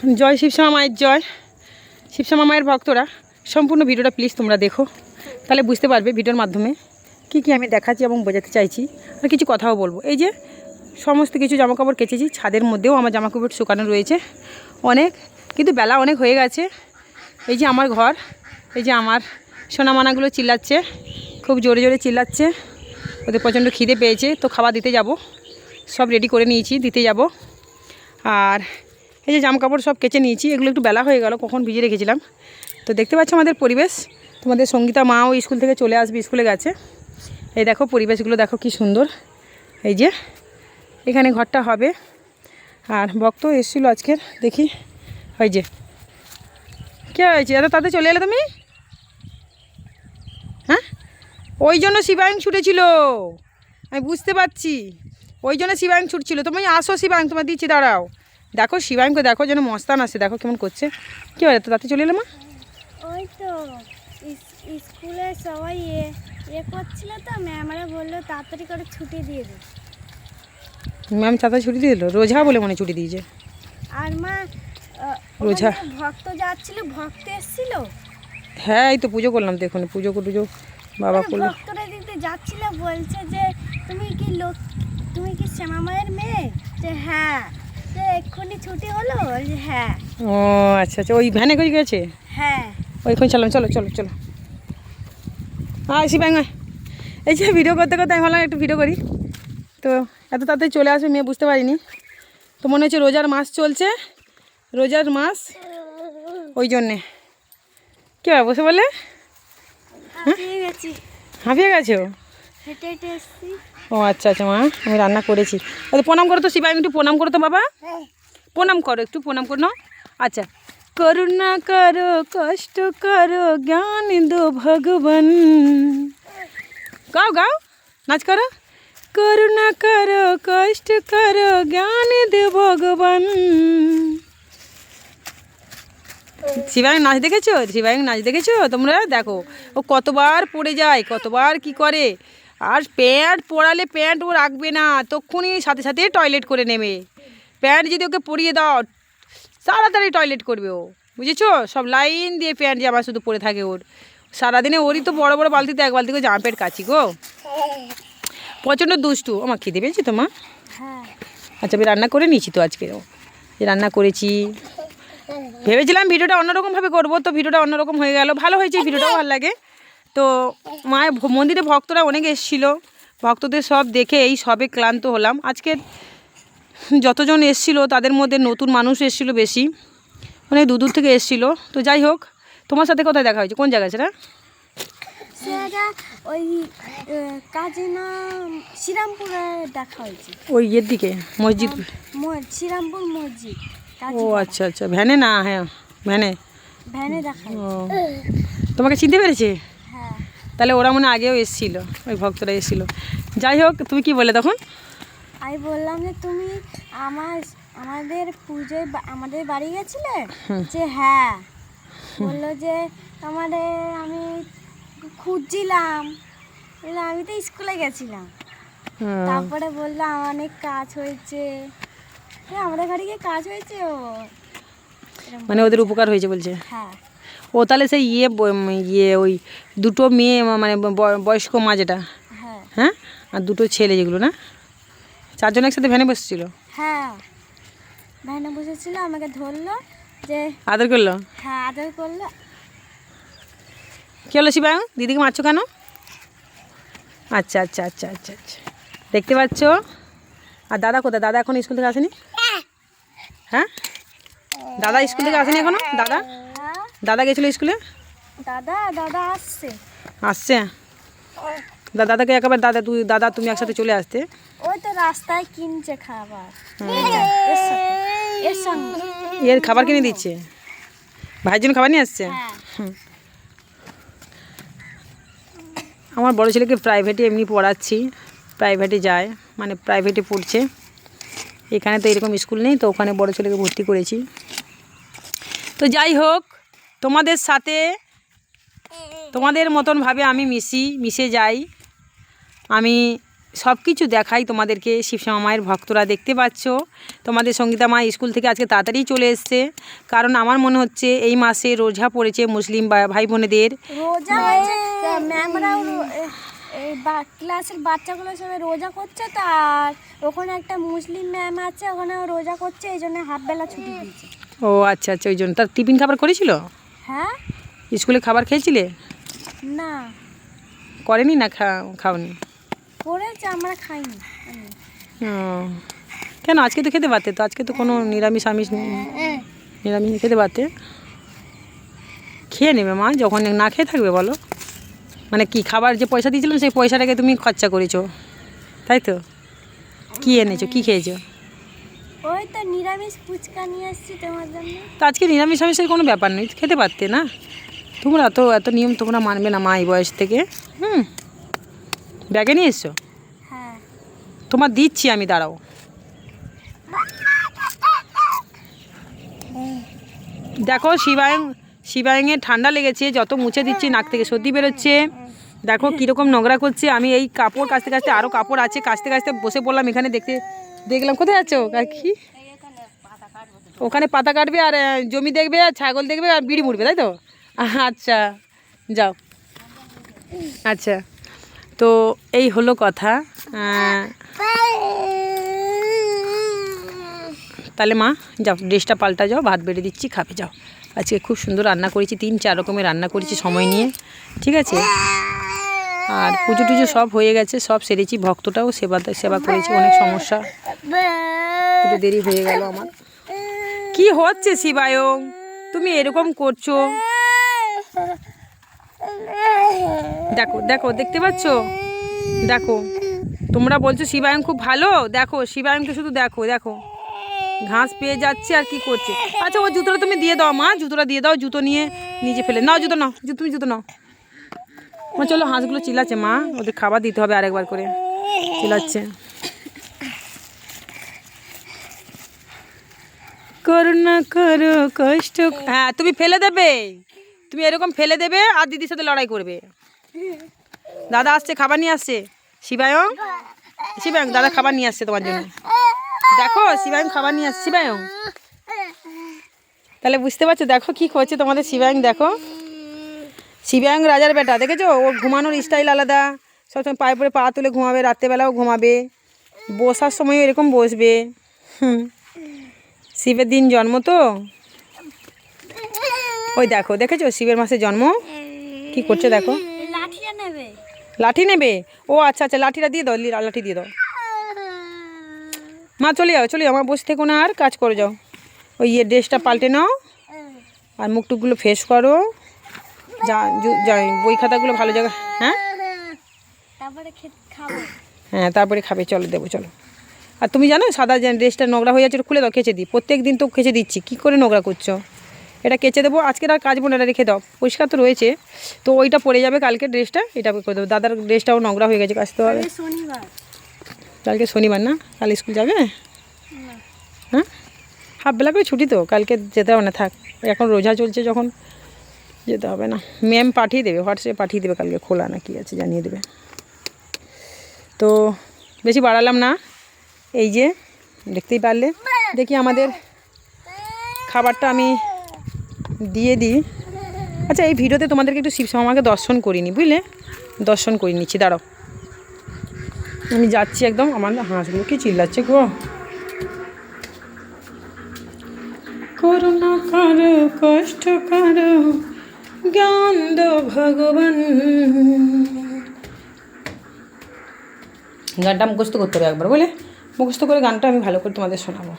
জয় শিবশ্যামা মায়ের জয়। শিবশ্যামা মায়ের ভক্তরা, সম্পূর্ণ ভিডিওটা প্লিজ তোমরা দেখো। তাহলে বুঝতে পারবে ভিডিওর মাধ্যমে কি কি আমি দেখাচ্ছি এবং বোঝাতে চাইছি। আর কিছু কথাও বলব। এই যে সমস্ত কিছু জামাকাপড় কেচেছি, ছাদের মধ্যেও আমার জামাকাপড় শুকানো রয়েছে অনেক। কিন্তু বেলা অনেক হয়ে গেছে। এই যে আমার ঘর, এই যে আমার সোনামানাগুলো চিল্লাচ্ছে, খুব জোরে জোরে চিল্লাচ্ছে। ওদের প্রচণ্ড খিদে পেয়েছে, তো খাবার দিতে যাব। সব রেডি করে নিয়েছি, দিতে যাব। আর এই যে জামা কাপড় সব কেচে নিয়েছি, এগুলো একটু বেলা হয়ে গেল, কখন ভিজে রেখেছিলাম। তো দেখতে পাচ্ছ আমাদের পরিবেশ, তোমাদের সঙ্গীতা মাও স্কুল থেকে চলে আসবে, স্কুলে গেছে। এই দেখো পরিবেশগুলো, দেখো কি সুন্দর। এই যে এখানে ঘরটা হবে। আর ভক্ত এসেছিল আজকের দেখি ওই যে। কে হয়েছে? এত তাতে চলে এলে তুমি? হ্যাঁ? ওই জন্য শিবায়ং ছুটেছিল। আমি বুঝতে পারছি। ওই জন্য শিবায়ং ছুটছিল। তুমি আসো শিবায়ং, তোমার দিচ্ছি, দাঁড়াও। দেখো শিবায়ংকে দেখো যেন মস্তান আসে দেখো কেমন করছে। কী হয় তো তাতে চলে এলো মা? ওই তো স্কুলে সবাই এ এ করছিল তো ম্যামরা বলল তাড়াতাড়ি করে ছুটি দিয়ে দিই ম্যাম চাতা ছুটি দিয়ে দিল? রোজা বলে মনে ছুটি দিয়েছে। আর মা রোজা। ভক্ত যাচ্ছিল ভক্ত এসেছিল? হ্যাঁ এই তো পুজো করলাম দেখুন পুজো টুজো বাবা করল। ভক্তরা দিতে যাচ্ছিল বলছে যে তুমি কি লোক তুমি কি শ্যামা মায়ের মেয়ে? যে হ্যাঁ। এক্ষুনি ছুটি হলো হ্যাঁ। ও আচ্ছা আচ্ছা ওই ভ্যানে করে গেছে? হ্যাঁ। ওইখানে চলো চলো চলো। চলো হ্যাঁ শিবাং এই যে ভিডিও করতে করতে আমি ভাবলাম একটু ভিডিও করি। তো এত তাড়াতাড়ি চলে আসবে মেয়ে বুঝতে পারিনি। তো মনে হচ্ছে রোজার মাস চলছে রোজার মাস ওই জন্যে। কী হয় বসে বলে? হাঁপিয়ে গেছি। হাঁপিয়ে গেছো? হেঁটে হেঁটে ও আচ্ছা আচ্ছা মা আমি রান্না করেছি। আচ্ছা প্রণাম করো তো শিবাই একটু প্রণাম করো তো বাবা। প্রণাম করো একটু প্রণাম করো আচ্ছা। করুণা করো কষ্ট করো জ্ঞান দো ভগবান। গাও গাও নাচ করো। করুণা করো কষ্ট করো জ্ঞান দে ভগবান। শিবায়ং নাচ দেখেছ? শিবায়ং নাচ দেখেছ? তোমরা দেখো ও কতবার পড়ে যায় কতবার কি করে? আর প্যান্ট পরালে প্যান্ট ও রাখবে না তক্ষুনি সাথে সাথে টয়লেট করে নেবে। প্যান্ট যদি ওকে পরিয়ে দাও তাড়াতাড়ি টয়লেট করবে ও বুঝেছ? সব লাইন দিয়ে প্যান্ট জামা শুধু পরে থাকে ওর। সারাদিনে ওরই তো বড় বড় বালতিতে এক বালতি করে জামা প্যান্ট কাচি গো। প্রচণ্ড দুষ্টু। আমার খিদে পেয়েছি তো মা? হ্যাঁ। আচ্ছা আমি রান্না করে নিয়েছি তো আজকে। যে রান্না করেছি। ভেবেছিলাম ভিডিওটা অন্যরকমভাবে করব তো ভিডিওটা অন্যরকম হয়ে গেল। ভালো হয়েছে ভিডিওটাও ভালো লাগে। তো মায়ের মন্দিরে ভক্তরা অনেক এসেছিল। ভক্তদের সব দেখে এই সবে ক্লান্ত হলাম। আজকে যতজন এসেছিল তাদের মধ্যে নতুন মানুষ এসেছিল বেশি। অনেক দূর দূর থেকে এসেছিল। তো যাই হোক তোমার সাথে কোথায় দেখা হয়েছে? কোন জায়গায় সেটা ওই ইয়ের দিকে মসজিদ। শ্রীরামপুর মসজিদ। ও আচ্ছা আচ্ছা। ভ্যানে না হ্যাঁ ভ্যানে। ভ্যানে দেখা তোমাকে চিনতে পেরেছে? তাহলে ওরা মনে আগেও এসেছিল ওই ভক্তরা এসেছিল। যাই হোক তুমি কি বলে তখন? আমি বললাম যে তুমি আমার আমাদের পুজোয় আমাদের বাড়ি গেছিলে? যে হ্যাঁ। বলল যে আমাদের আমি খুঁজছিলাম। আমি তো স্কুলে গেছিলাম। তারপরে বললাম অনেক কাজ হয়েছে। হ্যাঁ আমাদের বাড়ি গিয়ে কাজ হয়েছে ও। মানে ওদের উপকার হয়েছে বলছে? হ্যাঁ। ও তাহলে সেই ইয়ে ইয়ে ওই দুটো মেয়ে মানে বয়স্ক মা যেটা? হ্যাঁ। হ্যাঁ? আর দুটো ছেলে যেগুলো না? চারজন একসাথে ভ্যানে বসছিল? হ্যাঁ। ভ্যানে বসেছিল আমাকে ধরলো যে আদর করল? হ্যাঁ আদর করল। কী হলো শিবায়ং দিদিকে মারছো কেন? আচ্ছা আচ্ছা আচ্ছা আচ্ছা আচ্ছা। দেখতে পাচ্ছ? আর দাদা কোথায়? দাদা এখন স্কুল থেকে আসেনি? হ্যাঁ? দাদা স্কুল থেকে আসেনি এখনও? দাদা? দাদা গেছিল স্কুলে? দাদা দাদা আসছে। আসছে? দা- দাদাকে একেবারে দাদা তুই দাদা তুমি একসাথে চলে আসতে। ওই তো রাস্তায় কিনছে খাবার। এর খাবার কিনে দিচ্ছে? ভাইয়ের জন্য খাবার নিয়ে আসছে? হ্যাঁ। আমার বড় ছেলেকে প্রাইভেটে এমনি পড়াচ্ছি। প্রাইভেটে যায় মানে প্রাইভেটে পড়ছে। এখানে তো এরকম স্কুল নেই তো ওখানে বড় ছেলেকে ভর্তি করেছি। তো যাই হোক তোমাদের সাথে তোমাদের মতনভাবে আমি মিশি মিশে যাই। আমি সব কিছু দেখাই তোমাদেরকে শিবশ্যামা মায়ের ভক্তরা দেখতে পাচ্ছ। তোমাদের সঙ্গীতা মা স্কুল থেকে আজকে তাড়াতাড়ি চলে এসছে। কারণ আমার মনে হচ্ছে এই মাসে রোজা পড়েছে মুসলিম ভাই বোনেদের। ক্লাসের বাচ্চাগুলো সবাই রোজা করছে তো আর ওখানে একটা মুসলিম ম্যাম আছে ওখানে রোজা করছে এই জন্য হাফ বেলা ছুটি দিয়েছে। ও আচ্ছা আচ্ছা ওই জন্য। তার টিফিন খাবার করেছিল? হ্যাঁ? স্কুলে খাবার খেয়েছিলে? না। করেনি না খাওনি? করেছে আমরা খাইনি কেন? আজকে তো খেতে পারতে তো আজকে তো কোনো নিরামিষ আমিষ নেই। নিরামিষ খেতে পারতে। খেয়ে নেবে মা যখন না খেয়ে থাকবে বলো। মানে কি খাবার যে পয়সা দিয়েছিলাম সেই পয়সাটাকে তুমি খরচা করেছ। তাই তো? কী এনেছো? কি খেয়েছো? ওই তো নিরামিষ ফুচকা নিয়ে এসেছি তোমার জন্য। তো আজকে নিরামিষ আমিষের কোনো ব্যাপার নেই খেতে পারতে না? তোমরা তো এত নিয়ম তোমরা মানবে না মা এই বয়স থেকে। হুম? ব্যাগে নিয়ে এসছো? হ্যাঁ। তোমার দিচ্ছি আমি দাঁড়াও। দেখো শিবায়ং শিবায়ংয়ের ঠান্ডা লেগেছে যত মুছে দিচ্ছি নাক থেকে সর্দি বেরোচ্ছে। দেখো কীরকম নোংরা করছে আমি এই কাপড় কাচতে কাচতে আরও কাপড় আছে কাচতে কাচতে বসে পড়লাম এখানে দেখতে। দেখলাম। কোথায় আছো, কাকি? ওখানে পাতা কাটবে আর জমি দেখবে, আর ছাগল দেখবে, আর বিড়ি মুড়বে, তাই তো? আচ্ছা যাও। আচ্ছা তো এই হলো কথা। তাহলে মা, যাও, ড্রেসটা পাল্টা যাও, ভাত বেড়ে দিচ্ছি, খাবে, যাও। আজকে খুব সুন্দর রান্না করেছি, তিন, চার রকমের রান্না করেছি সময় নিয়ে, ঠিক আছে? আর পুজো টুজো সব হয়ে গেছে, সব সেরেছি, ভক্তটাও সেবা সেবা করেছি, অনেক সমস্যা। একটু দেরি হয়ে গেল আমার। কি হচ্ছে শিবায়ং? তুমি এরকম করছ? দেখো দেখো, দেখতে পাচ্ছ? দেখো, তোমরা বলছো শিবায়ং খুব ভালো? দেখো, শিবায়ংকে শুধু দেখো দেখো। ঘাস পেয়ে যাচ্ছে আর কি করছে? আচ্ছা ও জুতোটা তুমি দিয়ে দাও মা, জুতোটা দিয়ে দাও, জুতো নিয়ে নিজে ফেলে। নাও, জুতো নাও তুমি জুতো নাও। মা, চলো হাঁসগুলো চিল্লাচ্ছে, মা। ওদের খাবার দিতে হবে আরেকবার করে। চিল্লাচ্ছে। করুণা করো, কষ্ট। হ্যাঁ তুমি ফেলে দেবে। তুমি এরকম ফেলে দেবে আর দিদির সাথে লড়াই করবে। দাদা আসছে, খাবার নিয়ে আসছে। শিবায়ং? শিবায়ং, দাদা খাবার নিয়ে আসছে তোমার জন্য। দেখো, শিবায়ং খাবার নিয়ে আসছে। শিবায়ং? তাহলে বুঝতে পারছ? দেখো কি করছে তোমাদের শিবায়ং, দেখো। শিবায়ং রাজার বেটা দেখেছ? ওর ঘুমানোর স্টাইল আলাদা। সবসময় পায়ে পরে পা তুলে ঘুমাবে রাত্রেবেলাও ঘুমাবে। বসার সময়ও এরকম বসবে। হুম। শিবের দিন জন্ম তো। ওই দেখো দেখেছ শিবের মাসে জন্ম? কি করছে দেখো? লাঠি নেবে? ও আচ্ছা আচ্ছা লাঠিটা দিয়ে দাও লাঠি দিয়ে দাও। মা চলে যাও চলে যাও আমার বসে থেকো না আর কাজ করে যাও। ওই ইয়ে ড্রেসটা পাল্টে নাও। আর মুখ টুকগুলো ফ্রেশ করো। যা বই খাতাগুলো ভালো জায়গা হ্যাঁ? তারপরে হ্যাঁ তারপরে খাবে চলো দেবো চলো। আর তুমি জানো সাদা যে ড্রেসটা নোংরা হয়ে যাচ্ছে খুলে দাও কেচে দিই। প্রত্যেক দিন তো কেচে দিচ্ছি কী করে নোংরা করছ? এটা কেচে দেবো আজকের আর কাজ বোন এটা রেখে দাও। পরিষ্কার তো রয়েছে। তো ওইটা পরে যাবে কালকে ড্রেসটা এটা করে দেবো। দাদার ড্রেসটাও নোংরা হয়ে গেছে কাচতে হবে। কালকে শনিবার। না? কাল স্কুল যাবে? হ্যাঁ? হাফ বেলা করে ছুটি তো কালকে যেতে হবে না থাক। এখন রোজা চলছে যখন। যেতে হবে না। ম্যাম পাঠিয়ে দেবে হোয়াটসঅ্যাপে পাঠিয়ে দেবে কালকে, খোলা না কি আছে জানিয়ে দেবে। তো বেশি বাড়ালাম না। এই যে, দেখতেই পারলে। দেখি আমাদের খাবারটা আমি দিয়ে দিই। আচ্ছা এই ভিডিওতে তোমাদেরকে একটু শিবশ্যামাকে দর্শন করিনি, বুঝলে? দর্শন করে নিচ্ছি, দাঁড়াও। আমি যাচ্ছি একদম, আমার হাঁসগুলো কি চিল্লাচ্ছে গো। করুণা করো, কষ্ট করো। জ্ঞান দো ভগবান। গানটা মুখস্থ করতে হবে একবার, বলে? মুখস্থ করে গানটা আমি ভালো করে তোমাদের শোনাবো।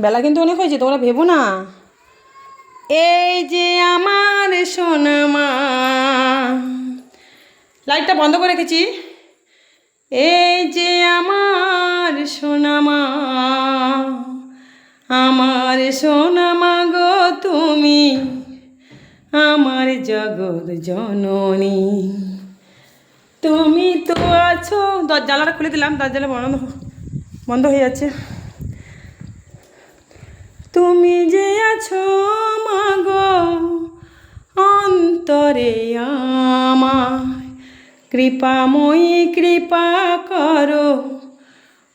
বেলা কিন্তু অনেক হয়েছে, তোমরা ভেবো না। এই যে আমার সোনামা লাইটটা বন্ধ করে রেখেছি। এই যে আমার সোনামা আমার সোনামা গো তুমি, আমার জগৎ জননী। তুমি তো আছো, দরজালাটা খুলে দিলাম, দরজালা বন্ধ বন্ধ হয়ে যাচ্ছে। তুমি যে আছো মাগো, অন্তরে আমার। কৃপাময়ী কৃপা করো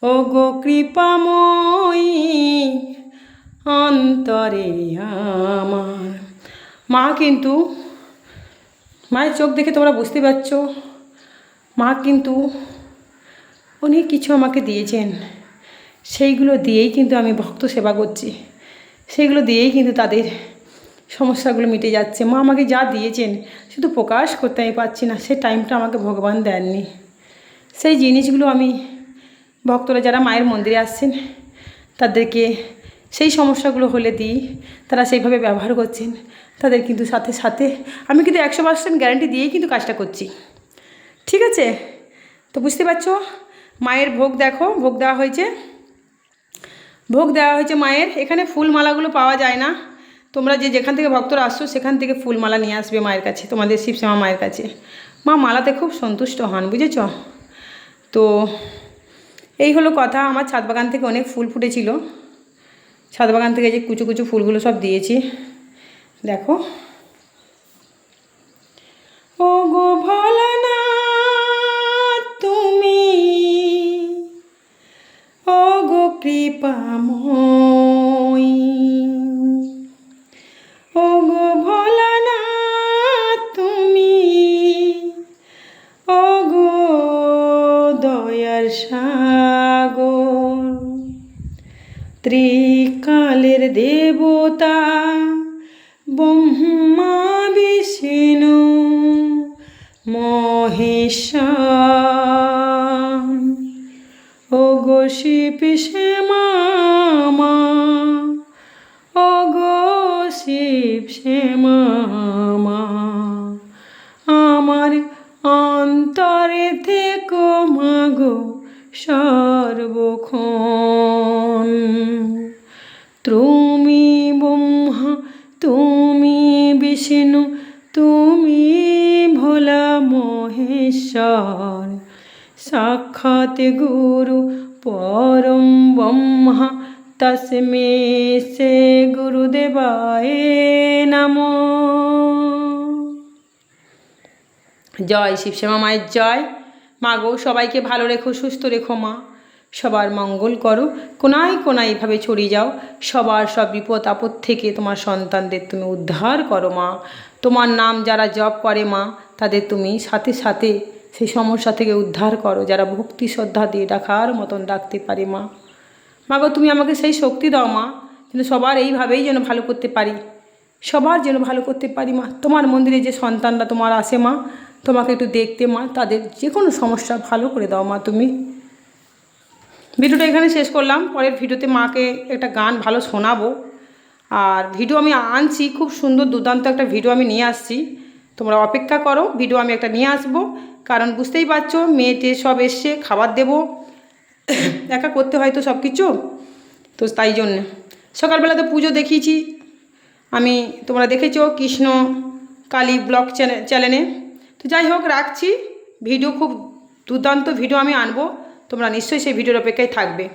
ও গো কৃপাময়ী অন্তরে আমার। মা কিন্তু, মায়ের চোখ দেখে তোমরা বুঝতে পারছ, মা কিন্তু অনেক কিছু আমাকে দিয়েছেন। সেইগুলো দিয়েই কিন্তু আমি ভক্ত সেবা করছি। সেইগুলো দিয়েই কিন্তু তাদের সমস্যাগুলো মিটে যাচ্ছে। মা আমাকে যা দিয়েছেন, শুধু প্রকাশ করতে আমি পারছি না সে টাইমটা আমাকে ভগবান দেননি। সেই জিনিসগুলো আমি ভক্তরা যারা মায়ের মন্দিরে আসছেন, তাদেরকে সেই সমস্যাগুলো হলে দিই। তারা সেইভাবে ব্যবহার করছেন। তাদের কিন্তু সাথে সাথে আমি কিন্তু একশো পার্সেন্ট গ্যারান্টি দিয়েই কিন্তু কাজটা করছি। ঠিক আছে? তো বুঝতে পারছ? মায়ের ভোগ দেখো, ভোগ দেওয়া হয়েছে। ভোগ দেওয়া হয়েছে মায়ের। এখানে ফুলমালাগুলো পাওয়া যায় না। তোমরা যে যেখান থেকে ভক্তরা আসছো, সেখান থেকে ফুলমালা নিয়ে আসবে মায়ের কাছে, তোমাদের শিবশ্যামা মায়ের কাছে। মা মালাতে খুব সন্তুষ্ট হন, বুঝেছ? তো এই হলো কথা। আমার ছাদ বাগান থেকে অনেক ফুল ফুটেছিল। ছাদ বাগান থেকে যে কুচু কুচু ফুলগুলো সব দিয়েছি। দেখো। ও গো ভোলানা তুমি ও গো কৃপাময়ী। ও গো ভোলানা তুমি ও গো দয়ার সাগর দেবতা ব্রহ্মা বিষ্ণু মহেশ্বর ও গো শিব শ্যামা ও গো শিব শ্যামা আমার অন্তরে থেকো মাগো সর্বক্ষণ সাক্ষাৎ গুরু পরম ব্রহ্মা তসমে সে গুরুদেবায় নমঃ জয় শিবশ্যামা মায়ের জয়। মা গো, সবাইকে ভালো রেখো, সুস্থ রেখো মা। সবার মঙ্গল করো। কোনায় কোনায় এভাবে ছড়িয়ে যাও। সবার সব বিপদ আপদ থেকে তোমার সন্তানদের তুমি উদ্ধার করো মা। তোমার নাম যারা জপ করে মা, তাদের তুমি সাথে সাথে সেই সমস্যা থেকে উদ্ধার করো, যারা ভক্তি শ্রদ্ধা দিয়ে ডাকার মতন ডাকতে পারে মা। মা গো, তুমি আমাকে সেই শক্তি দাও মা, কিন্তু সবার এইভাবেই যেন ভালো করতে পারি। সবার যেন ভালো করতে পারি মা। তোমার মন্দিরে যে সন্তানরা তোমার আসে মা, তোমাকে একটু দেখতে মা, তাদের যে কোনো সমস্যা ভালো করে দাও মা তুমি। ভিডিওটা এখানে শেষ করলাম। পরের ভিডিওতে মাকে একটা গান ভালো শোনাবো। আর ভিডিও আমি আনছি, খুব সুন্দর দুর্দান্ত একটা ভিডিও আমি নিয়ে আসছি। তোমরা অপেক্ষা করো ভিডিও আমি একটা নিয়ে আসব। কারণ বুঝতেই পারছ মেয়েটে সব এসছে, খাবার দেবো। একা করতে হয় তো সব কিছু। তো তাই জন্য। সকালবেলা তো পুজো দেখিয়েছি। আমি, তোমরা দেখেছ কৃষ্ণ কালী ব্লগ চ্যানেল চ্যানেলে। তো যাই হোক, রাখছি। ভিডিও খুব দুর্দান্ত ভিডিও আমি আনব। তোমরা নিশ্চয়ই সেই ভিডিওর অপেক্ষায় থাকবে।